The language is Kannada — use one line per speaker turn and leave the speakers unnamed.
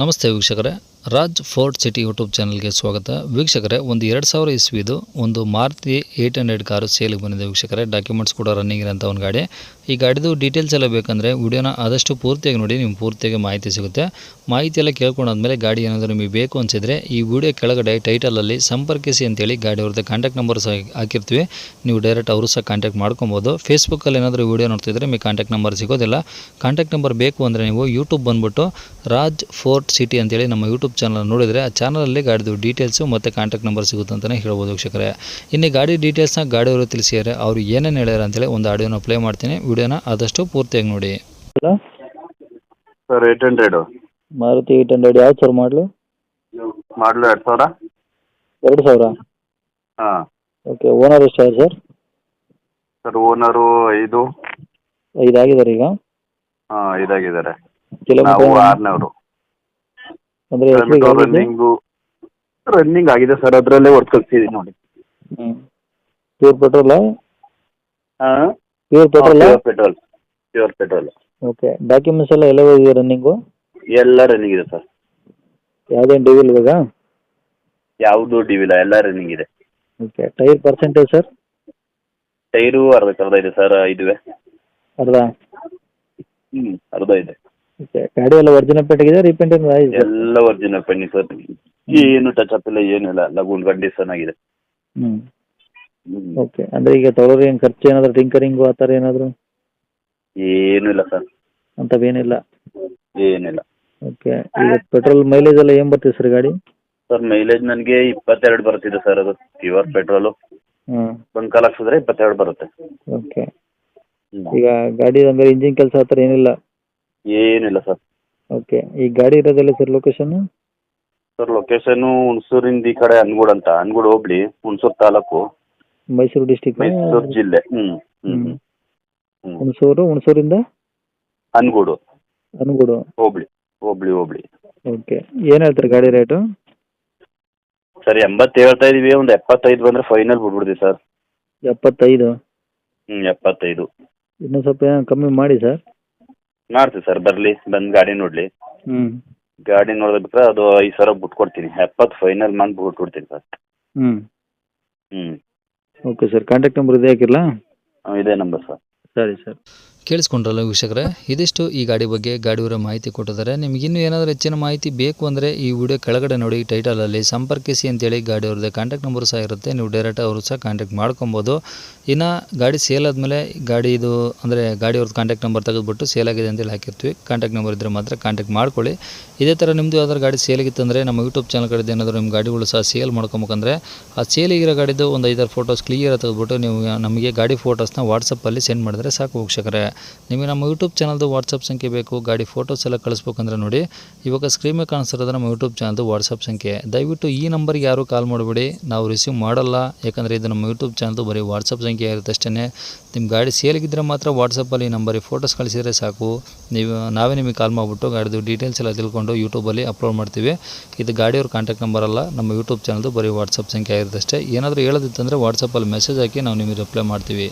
ನಮಸ್ತೆ ವೀಕ್ಷಕರೇ. ರಾಜ್ ಫೋರ್ಟ್ ಸಿಟಿ ಯೂಟ್ಯೂಬ್ ಚಾನಲ್ಗೆ ಸ್ವಾಗತ. ವೀಕ್ಷಕರೇ, ಒಂದು ಎರಡು ಸಾವಿರ ಇಸ್ವಿದು ಒಂದು ಮಾರುತಿ ಏಯ್ಟ್ ಹಂಡ್ರೆಡ್ ಕಾರು ಸೇಲಿಗೆ ಬಂದಿದೆ ವೀಕ್ಷಕರೇ. ಡಾಕ್ಯುಮೆಂಟ್ಸ್ ಕೂಡ ರನ್ನಿಂಗ್ ಇರೋಂಥ ಒಂದು ಗಾಡಿ. ಈ ಗಾಡಿದು ಡೀಟೇಲ್ಸ್ ಎಲ್ಲ ಬೇಕಂದರೆ ವಿಡಿಯೋನ ಆದಷ್ಟು ಪೂರ್ತಿಯಾಗಿ ನೋಡಿ, ನಿಮ್ಗೆ ಪೂರ್ತಿಯಾಗಿ ಮಾಹಿತಿ ಸಿಗುತ್ತೆ. ಮಾಹಿತಿ ಎಲ್ಲ ಕೇಳ್ಕೊಂಡಾದ್ಮೇಲೆ ಗಾಡಿ ಏನಾದರೂ ನಿಮಗೆ ಬೇಕು ಅನಿಸಿದ್ರೆ ಈ ವಿಡಿಯೋ ಕೆಳಗಡೆ ಟೈಟಲಲ್ಲಿ ಸಂಪರ್ಕಿಸಿ ಅಂತೇಳಿ ಗಾಡಿ ಅವ್ರದ್ದು ಕಾಂಟ್ಯಾಕ್ಟ್ ನಂಬರ್ ಸಹ ಹಾಕಿರ್ತೀವಿ. ನೀವು ಡೈರೆಕ್ಟ್ ಅವರು ಸಹ ಕಾಂಟ್ಯಾಕ್ಟ್ ಮಾಡ್ಕೊಬೋದು. ಫೇಸ್ಬುಕ್ಕಲ್ಲಿ ಏನಾದರೂ ವಿಡಿಯೋ ನೋಡ್ತಿದ್ರೆ ನಿಮಗೆ ಕಾಂಟ್ಯಾಕ್ಟ್ ನಂಬರ್ ಸಿಗೋದಿಲ್ಲ. ಕಾಂಟ್ಯಾಕ್ಟ್ ನಂಬರ್ ಬೇಕು ಅಂದರೆ ನೀವು ಯೂಟ್ಯೂಬ್ ಬಂದುಬಿಟ್ಟು ರಾಜ್ ಫೋರ್ಟ್ ಸಿಟಿ ಅಂತೇಳಿ ನಮ್ಮ ಯೂಟ್ಯೂಬ್ ಚಾನಲ್ ನೋಡಿದರೆ ಆ ಚಾನಲಲ್ಲಿ ಗಾಡಿದು ಡೀಟೇಲ್ಸು ಮತ್ತು ಕಾಂಟ್ಯಾಕ್ಟ್ ನಂಬರ್ ಸಿಗುತ್ತೆ ಅಂತಲೇ ಹೇಳ್ಬೋದು ವೀಕ್ಷಕರೇ. ಇನ್ನು ಗಾಡಿ ಡೀಟೇಲ್ಸ್ನ ಗಾಡಿಯವರು ತಿಳಿಸಿದ್ದಾರೆ ಅವರು ಏನೇನು ಹೇಳ್ಯಾರ ಅಂತೇಳಿ ಒಂದು ಆಡಿಯೋನ ಪ್ಲೇ ಮಾಡ್ತೀನಿ. ವಿಡಿಯೋನ ಆದಷ್ಟು ಪೂರ್ತಿಯಾಗಿ ನೋಡಿ.
Hello
sir eight hundred
Maruti eight hundred ಯಾವ ಸರ್ ಮಾಡಲು
ಮಾಡಲು ಎರಡು ಸಾವಿರ.
ಎರಡು ಸಾವಿರ?
ಹಾಂ.
ಓಕೆ ಓನರ್ ಎಷ್ಟು ಸರ್
ಸರ್ ಓನರು ಐದು.
ಆಗಿದ್ದಾರೆ ಈಗ?
ಹಾಂ ಇದಾಗಿದ್ದಾರೆ ನಾವು
ಕಿಲೋಮೀಟರ್
ಆರನೇವರು
ಅಂದರೆ
ರನ್ನಿಂಗ್ ರನ್ನಿಂಗು ಆಗಿದೆ. ಸರ್ ಅದರಲ್ಲೇ ವರ್ಕ್ ಕಳಿಸಿದ್ದೀನಿ ನೋಡಿ.
ಹ್ಞೂ pure ಪೆಟ್ರೋಲಾ pure petrol
petrol pure petrol
okay documents ಎಲ್ಲ ಎಲ್ಲ ಇದೆ ರನ್ನಿಂಗು
ಎಲ್ಲ ರನ್ನಿಂಗ್ ಇದೆ ಸರ್
ಯಾವುದೇನು ಡಿವಿಲ್ ಇವಾಗ
ಯಾವುದು ಡಿವಿಲ್ಲ ಎಲ್ಲ ರನ್ನಿಂಗ್ ಇದೆ.
Okay tyre percentage sir
tyre ಅರ್ಧಕ್ಕೆ ಅರ್ಧ ಇದೆ ಸರ್ ಇದುವೆ.
ಅರ್ಧ?
ಹ್ಞೂ ಅರ್ಧ ಇದೆ.
ಓಕೆ ಗಾಡಿ ಎಲ್ಲ ಒರಿಜಿನಲ್ ರೀಪೇಂಟಿಂಗ್ ಆಗಿದೆ ಸರ್
ಎಲ್ಲ ಒರಿಜಿನಲ್ ಪೆನ್ನಿ ಸರ್. ಏನು ಟಚ್ ಅಪ್ ಇಲ್ಲ ಏನಿಲ್ಲ ಲಗೂನ್ ಕಂಡೀಷನ್ ಆಗಿದೆ.
ಹ್ಞೂ
ಹ್ಞೂ
ಓಕೆ ಅಂದ್ರೆ ಈಗ ತೊಗೊಳೋರು ಏನು ಖರ್ಚು ಏನಾದರೂ ಟಿಂಕರಿಂಗು ಆ ಥರ ಏನಾದರೂ?
ಏನೂ ಇಲ್ಲ ಸರ್.
ಅಂಥವೇನಿಲ್ಲ
ಏನಿಲ್ಲ
ಓಕೆ ಈಗ ಪೆಟ್ರೋಲ್ ಮೈಲೇಜ್ ಎಲ್ಲ ಏನ್ ಬರ್ತೀವಿ ಸರ್ ಗಾಡಿ?
ಸರ್ ಮೈಲೇಜ್ ನನಗೆ ಇಪ್ಪತ್ತೆರಡು ಬರ್ತಿದೆ ಸರ್ ಅದು ಪ್ಯೂರ್ ಪೆಟ್ರೋಲು
ಹಾಂ
ಬಂಕಲ್ ಹಾಕ್ಸಿದ್ರೆ ಇಪ್ಪತ್ತೆರಡು ಬರುತ್ತೆ.
Okay
hmm.
ಈಗ ಗಾಡಿ ಅಂದ್ರೆ ಇಂಜಿನ್ ಕೆಲಸ ಆ ಥರ ಏನಿಲ್ಲ.
ಏನಿಲ್ಲ ಸರ್.
ಓಕೆ ಈ ಗಾಡಿ ಇರೋದಲ್ಲ ಸರ್ ಲೊಕೇಶನ್
ಸರ್ ಲೊಕೇಶನ್ ಹುಣಸೂರಿಂದ ಈ ಕಡೆ ಅನ್ಗೂಡ್ ಅಂತ. ಅನ್ಗೂಡ್ ಹೋಬ್ಳಿ ಹುಣಸೂರು ತಾಲೂಕು.
ಮೈಸೂರು ಡಿಸ್ಟಿಕ್
ಮೈಸೂರು ಜಿಲ್ಲೆ.
ಹ್ಮ್
ಹ್ಮ್.
ಹುಣಸೂರು ಹುಣಸೂರಿಂದ?
ಅನ್ಗೂಡು
ಅನ್ಗೂಡು
ಹೋಬ್ಳಿ ಹೋಬ್ಳಿ ಹೋಬ್ಳಿ
ಓಕೆ ಏನು ಹೇಳ್ತಾರೆ ಗಾಡಿ ರೇಟು?
ಸರ್ ಎಂಬತ್ತು ಹೇಳ್ತಾ ಇದೀವಿ ಒಂದು ಎಪ್ಪತ್ತೈದು ಬಂದ್ರೆ ಫೈನಲ್ ಬಿಡ್ಬಿಡ್ತೀವಿ ಸರ್.
ಎಪ್ಪತ್ತೈದು?
ಹ್ಞೂ ಎಪ್ಪತ್ತೈದು.
ಇನ್ನೂ ಸ್ವಲ್ಪ ಏನೋ ಕಮ್ಮಿ ಮಾಡಿ ಸರ್.
ಮಾಡ್ತೀವಿ ಸರ್ ಬರಲಿ ಬಂದು ಗಾಡಿ ನೋಡಲಿ.
ಹ್ಞೂ
ಗಾಡಿ ನೋಡಿದ್ರೆ ಅದು ಐದು ಸಾವಿರ ಬಿಟ್ಕೊಡ್ತೀನಿ ಎಪ್ಪತ್ತು ಫೈನಲ್ ಮಂತ್ ಮಾಡಿ ಬಿಟ್ಬಿಡ್ತೀನಿ ಸರ್.
ಹ್ಞೂ
ಹ್ಞೂ
ಓಕೆ ಸರ್ ಕಾಂಟ್ಯಾಕ್ಟ್ ನಂಬರ್ ಇದೆ ಹಾಕಿರಲಾ?
ಇದೇ ನಂಬರ್ ಸರ್.
ಸರಿ ಸರ್.
ಕೇಳಿಸ್ಕೊಂಡ್ರಲ್ಲ ವೀಕ್ಷಕರೇ? ಇದಿಷ್ಟು ಈ ಗಾಡಿ ಬಗ್ಗೆ ಗಾಡಿಯವರ ಮಾಹಿತಿ ಕೊಟ್ಟಿದ್ದಾರೆ. ನಿಮ್ಗೆ ಇನ್ನೂ ಏನಾದರೂ ಹೆಚ್ಚಿನ ಮಾಹಿತಿ ಬೇಕು ಅಂದರೆ ಈ ವಿಡಿಯೋ ಕೆಳಗಡೆ ನೋಡಿ ಟೈಟಲಲ್ಲಿ ಸಂಪರ್ಕಿಸಿ ಅಂತೇಳಿ ಗಾಡಿಯವ್ರದ್ದು ಕಾಂಟ್ಯಾಕ್ಟ್ ನಂಬರ್ ಸಹ ಇರುತ್ತೆ. ನೀವು ಡೈರೆಕ್ಟ್ ಅವರು ಸಹ ಕಾಂಟ್ಯಾಕ್ಟ್ ಮಾಡ್ಕೊಬೋದು. ಇನ್ನು ಗಾಡಿ ಸೇಲ್ ಆದಮೇಲೆ ಗಾಡಿ ಇದು ಅಂದರೆ ಗಾಡಿಯವ್ರದ್ದು ಕಾಂಟ್ಯಾಕ್ಟ್ ನಂಬರ್ ತೆಗೆದುಬಿಟ್ಟು ಸೇಲ್ ಆಗಿದೆ ಅಂತೇಳಿ ಹಾಕಿರ್ತೀವಿ. ಕಾಂಟ್ಯಾಕ್ಟ್ ನಂಬರ್ ಇದ್ದರೆ ಮಾತ್ರ ಕಾಂಟ್ಯಾಕ್ಟ್ ಮಾಡ್ಕೊಳ್ಳಿ. ಇದೇ ಥರ ನಿಮ್ಮದು ಯಾವ್ದಾದ್ರು ಗಾಡಿ ಸೇಲಿಗಿತ್ತಂದರೆ ನಮ್ಮ ಯೂಟ್ಯೂಬ್ ಚಾನಲ್ ಕಡೆ ಏನಾದರೂ ನಿಮ್ಮ ಗಾಡಿಗಳು ಸಹ ಸೇಲ್ ಮಾಡ್ಕೊಬೇಕಂದ್ರೆ ಆ ಸೇಲಿಗಿರೋ ಗಾಡಿದು ಒಂದು ಐದಾರು ಫೋಟೋಸ್ ಕ್ಲಿಯರ್ ತೆಗೆದುಬಿಟ್ಟು ನೀವು ನಮಗೆ ಗಾಡಿ ಫೋಟೋಸ್ನ ವಾಟ್ಸಪ್ಪಲ್ಲಿ ಸೆಂಡ್ ಮಾಡಿದ್ರೆ ಸಾಕು ವೀಕ್ಷಕರೇ. ನಿಮಗೆ ನಮ್ಮ ಯೂಟ್ಯೂಬ್ ಚಾನಲ್ದು ವಾಟ್ಸಪ್ ಸಂಖ್ಯೆ ಬೇಕು, ಗಾಡಿ ಫೋಟೋಸ್ ಎಲ್ಲ ಕಳಿಸ್ಬೇಕಂದ್ರೆ ನೋಡಿ. ಇವಾಗ ಸ್ಕ್ರೀನ್ ಮೇಲೆ ನಮ್ಮ ಯೂಟ್ಯೂಬ್ ಚಾನಲ್ದು ವಾಟ್ಸಪ್ ಸಂಖ್ಯೆ. ದಯವಿಟ್ಟು ಈ ನಂಬರ್ಗೆ ಯಾರೂ ಕಾಲ್ ಮಾಡಬೇಡಿ. ನಾವು ರಿಸೀವ್ ಮಾಡಲ್ಲ. ಯಾಕಂದರೆ ಇದು ನಮ್ಮ ಯೂಟ್ಯೂಬ್ ಚಾನಲ್ದು ಬರೀ ವಾಟ್ಸಪ್ ಸಂಖ್ಯೆ ಇರುತ್ತೆ ಅಷ್ಟೇ ನಿಮ್ಮ ಗಾಡಿ ಸೇಲ್ಗಿದ್ರೆ ಮಾತ್ರ ವಾಟ್ಸಪ್ಪಲ್ಲಿ ಈ ನಂಬರಿಗೆ ಫೋಟೋಸ್ ಕಳಿಸಿದರೆ ಸಾಕು. ನೀವು, ನಾವೇ ನಿಮಗೆ ಕಾಲ್ ಮಾಡಿಬಿಟ್ಟು ಗಾಡಿದು ಡೀಟೇಲ್ಸ್ ಎಲ್ಲ ತಿಳ್ಕೊಂಡು ಯೂಟ್ಯೂಬಲ್ಲಿ ಅಪ್ಲೋಡ್ ಮಾಡ್ತೀವಿ. ಇದು ಗಾಡಿಯವ್ರ ಕಾಂಟ್ಯಾಕ್ಟ್ ನಂಬರ್ ಅಲ್ಲ, ನಮ್ಮ ಯೂಟ್ಯೂಬ್ ಚಾನಲ್ದು ಬರೀ ವಾಟ್ಸಪ್ ಸಂಖ್ಯೆ ಆಗಿರುತ್ತೆ ಅಷ್ಟೇ. ಏನಾದರೂ ಹೇಳೋದಿತ್ತಂದರೆ ವಾಟ್ಸಪ್ಪಲ್ಲಿ ಮೆಸೇಜ್ ಹಾಕಿ ನಾವು ನಿಮಗೆ ರಿಪ್ಲೈ ಮಾಡ್ತೀವಿ.